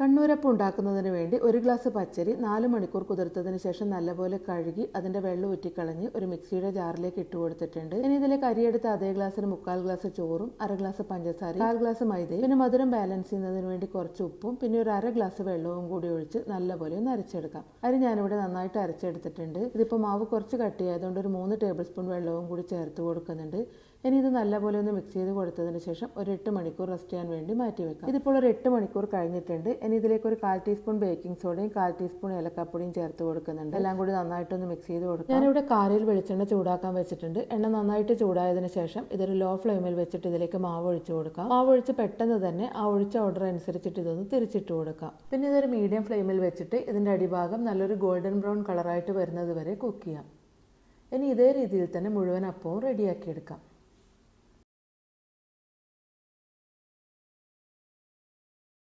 കണ്ണൂരപ്പം ഉണ്ടാക്കുന്നതിന് വേണ്ടി ഒരു ഗ്ലാസ് പച്ചരി നാല് മണിക്കൂർ കുതിർത്തതിന് ശേഷം നല്ലപോലെ കഴുകി അതിന്റെ വെള്ളം ഊറ്റിക്കളഞ്ഞ് ഒരു മിക്സിയുടെ ജാറിലേക്ക് ഇട്ട് കൊടുത്തിട്ടുണ്ട്. ഇനി ഇതിലേക്ക് അരിയെടുത്ത അതേ ഗ്ലാസ്സിന് മുക്കാൽ ഗ്ലാസ് ചോറും അര ഗ്ലാസ് പഞ്ചസാരയും കാൽ ഗ്ലാസ് മൈദയും പിന്നെ മധുരം ബാലൻസ് ചെയ്യുന്നതിന് വേണ്ടി കുറച്ച് ഉപ്പും പിന്നെ ഒരു അര ഗ്ലാസ് വെള്ളവും കൂടി ഒഴിച്ച് നല്ലപോലെ ഒന്ന് അരച്ചെടുക്കാം. അരി ഞാനിവിടെ നന്നായിട്ട് അരച്ചെടുത്തിട്ടുണ്ട്. ഇതിപ്പോൾ മാവ് കുറച്ച് കട്ടിയായതുകൊണ്ട് ഒരു മൂന്ന് ടേബിൾ സ്പൂൺ വെള്ളവും കൂടി ചേർത്ത് കൊടുക്കുന്നുണ്ട്. ഇനി ഇത് നല്ലപോലെ ഒന്ന് മിക്സ് ചെയ്ത് കൊടുത്തതിന് ശേഷം ഒരു എട്ട് മണിക്കൂർ റെസ്റ്റ് ചെയ്യാൻ വേണ്ടി മാറ്റി വെക്കാം. ഇതിപ്പോൾ ഒരു എട്ട് മണിക്കൂർ കഴിഞ്ഞിട്ടുണ്ട്. ഇനി ഇതിലേക്ക് ഒരു കാൽ ടീസ്പൂൺ ബേക്കിംഗ് സോഡയും കാൽ ടീസ്പൂൺ ഏലക്കാപ്പൊടിയും ചേർത്ത് കൊടുക്കുന്നുണ്ട്. എല്ലാം കൂടി നന്നായിട്ടൊന്ന് മിക്സ് ചെയ്ത് കൊടുക്കാം. ഞാനിവിടെ കാരിൽ വെളിച്ചെണ്ണ ചൂടാക്കാൻ വെച്ചിട്ടുണ്ട്. എണ്ണ നന്നായിട്ട് ചൂടായതിന് ശേഷം ഇതൊരു ലോ ഫ്ലെയിമിൽ വെച്ചിട്ട് ഇതിലേക്ക് മാവ് ഒഴിച്ചു കൊടുക്കാം. മാവ് ഒഴിച്ച് പെട്ടെന്ന് തന്നെ ആ ഒഴിച്ച ഓർഡർ അനുസരിച്ചിട്ട് ഇതൊന്ന് തിരിച്ചിട്ട് കൊടുക്കാം. പിന്നെ ഇതൊരു മീഡിയം ഫ്ലെയിമിൽ വെച്ചിട്ട് ഇതിന്റെ അടിഭാഗം നല്ലൊരു ഗോൾഡൻ ബ്രൗൺ കളറായിട്ട് വരുന്നത് വരെ കുക്ക് ചെയ്യാം. ഇനി ഇതേ രീതിയിൽ തന്നെ മുഴുവൻ അപ്പവും റെഡിയാക്കി എടുക്കാം.